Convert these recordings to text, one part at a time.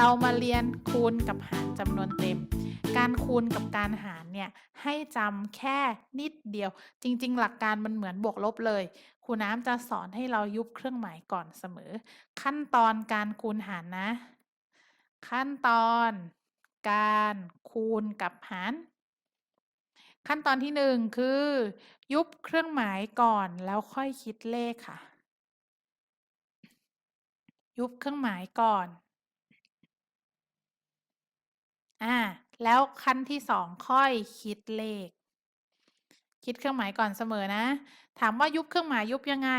เรามาเรียนคูณกับหารจำนวนเต็ม การคูณกับการหารเนี่ยให้จำแค่นิดเดียว จริง ๆ หลักการมันเหมือนบวกลบเลยครูน้ำจะสอนให้เรายุบเครื่องหมายก่อนเสมอ ขั้นตอนการคูณหารนะ ขั้นตอนการคูณกับหาร ขั้นตอนที่หนึ่งคือ ยุบเครื่องหมายก่อนแล้วค่อยคิดเลขค่ะ ยุบเครื่องหมายก่อน อ่า แล้วขั้นที่สองค่อยคิดเลข คิดเครื่องหมายก่อนเสมอนะ ถามว่ายุบเครื่องหมายยุบยังไง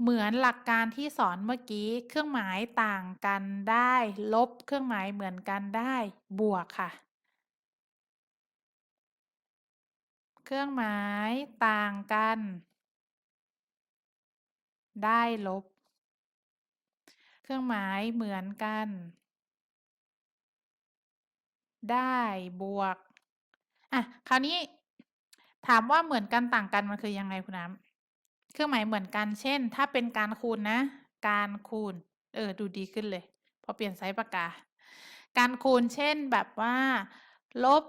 เหมือนหลักการที่สอนเมื่อกี้ เครื่องหมายต่างกันได้ ลบเครื่องหมายเหมือนกันได้ บวกค่ะ เครื่องหมายต่างกัน ได้ลบ เครื่องหมายเหมือนกัน ได้บวก อะ คราวนี้ ถามว่าเหมือนกันต่างกันมันคือยังไงคุณน้ำเครื่องหมายเหมือนกัน เช่น ถ้าเป็นการคูณนะ การคูณ เออ ดูดีขึ้นเลย พอเปลี่ยนไซส์ปากกา การคูณ เช่น แบบว่า ลบ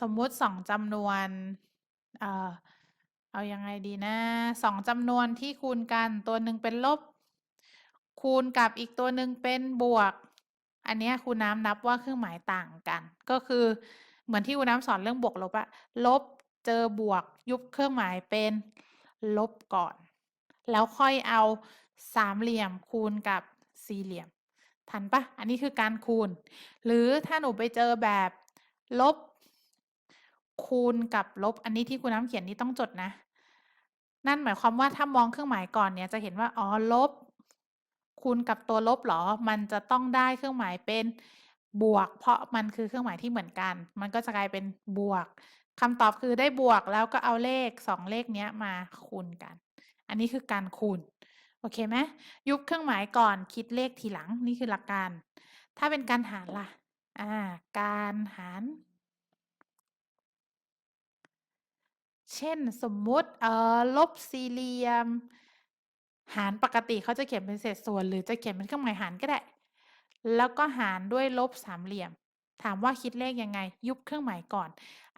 สมมุติสองจำนวน เอ่อ เอายังไงดีนะสองจำนวนที่คูณกัน ตัวหนึ่งเป็นลบ คูณกับอีกตัวหนึ่งเป็นบวก อันเนี้ยครูน้ำนับว่าเครื่องหมายต่างกัน ก็คือเหมือนที่ครูน้ำสอนเรื่องบวกลบอะลบเจอบวกยุบเครื่องหมายเป็นลบก่อน แล้วค่อยเอาสามเหลี่ยมคูณกับสี่เหลี่ยม ทันปะอันนี้คือการคูณ หรือถ้าหนูไปเจอแบบลบ คูณกับลบ อันนี้ที่ครูน้ำเขียนนี่ต้องจดนะ นั่นหมายความว่าถ้ามองเครื่องหมายก่อนเนี่ยจะเห็นว่าอ๋อลบ คูณกับตัวลบหรอ มันจะต้องได้เครื่องหมายเป็นบวก เพราะมันคือเครื่องหมายที่เหมือนกัน มันก็จะกลายเป็นบวกคำตอบคือได้บวกแล้วก็เอาเลขสองเลขนี้มาคูณกัน อันนี้คือการคูณ โอเคไหมยุบเครื่องหมายก่อนคิดเลขทีหลังนี่คือหลักการ ถ้าเป็นการหารล่ะ อ่า การหาร เช่นสมมุติเอ่อลบสี่เหลี่ยม หารปกติเขาจะเขียนเป็นเศษส่วน หรือจะเขียนเป็นเครื่องหมายหารก็ได้ แล้วก็หารด้วยลบสามเหลี่ยม ถามว่าคิดเลขยังไง ยุบเครื่องหมายก่อน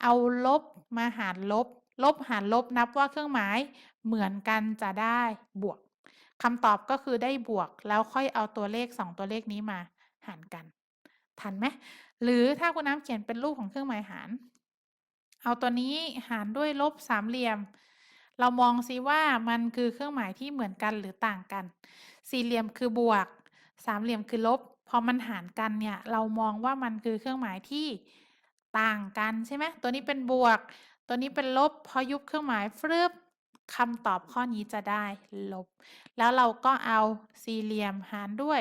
เอาลบมาหารลบ ลบหารลบนับว่าเครื่องหมายเหมือนกันจะได้บวกคำตอบก็คือได้บวก แล้วค่อยเอาตัวเลขสองตัวเลขนี้มาหารกัน ทันไหมหรือถ้าคุณน้ำเขียนเป็นรูปของเครื่องหมายหาร เอาตัวนี้หารด้วยลบสามเหลี่ยม เรามองซิว่ามันคือเครื่องหมายที่เหมือนกันหรือต่างกัน สี่เหลี่ยมคือบวก สามเหลี่ยมคือลบ พอมันหารกันเนี่ยเรามองว่ามันคือเครื่องหมายที่ต่างกันใช่ไหมตัวนี้เป็นบวก ตัวนี้เป็นลบ พอยุบเครื่องหมายฟรึบคำตอบข้อนี้จะได้ลบ แล้วเราก็เอาสี่เหลี่ยมหารด้วย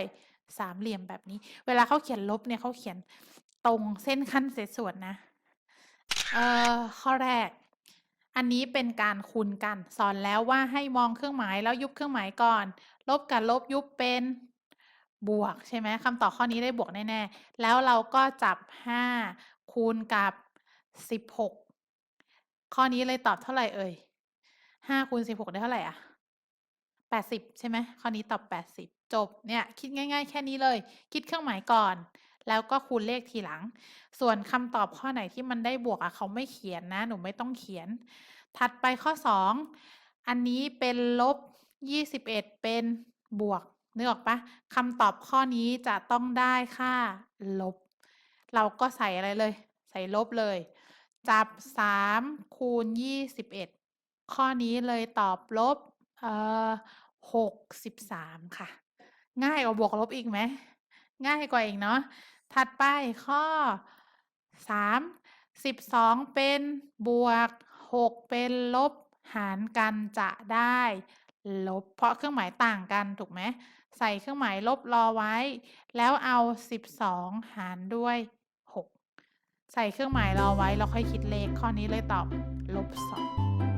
สามเหลี่ยมแบบนี้ เวลาเขาเขียนลบเนี่ยเขาเขียนตรงเส้นขั้นเศษส่วนนะ เอ่อ ข้อแรก อันนี้เป็นการคูณกัน สอนแล้วว่าให้มองเครื่องหมายแล้วยุบเครื่องหมายก่อน ลบกับลบยุบเป็นบวกใช่ไหมคำตอบข้อนี้ได้บวกแน่ๆ แล้วเราก็จับ 5 คูณกับ 16 ข้อนี้เลยตอบเท่าไหร่เอ่ย5คูณ16 ได้เท่าไหร่อะ 80 ใช่ไหมข้อนี้ตอบ 80 จบเนี่ยคิดง่าย ๆ แค่นี้เลย คิดเครื่องหมายก่อน แล้วก็คูณเลขทีหลัง ส่วนคำตอบข้อไหนที่มันได้บวกอะเขาไม่เขียนนะ หนูไม่ต้องเขียน ถัดไปข้อ 2 อันนี้เป็นลบ 21 เป็นบวกนึกออกปะคำตอบข้อนี้จะต้องได้ค่าลบ เราก็ใส่อะไรเลย ใส่ลบเลย จับ 3 คูณ 21 ข้อนี้เลยตอบลบเอ่อ63 ค่ะ ง่ายกว่าบวกลบอีกไหม ง่ายกว่าอีกเนาะ ถัดไปข้อ3 12เป็นบวก6เป็นลบหารกันจะได้ ลบ เพราะเครื่องหมายต่างกันถูกไหมใส่เครื่องหมายลบรอไว้ แล้วเอา12หารด้วย6ใส่เครื่องหมายรอไว้แล้วค่อยคิดเลขข้อนี้เลยตอบลบ2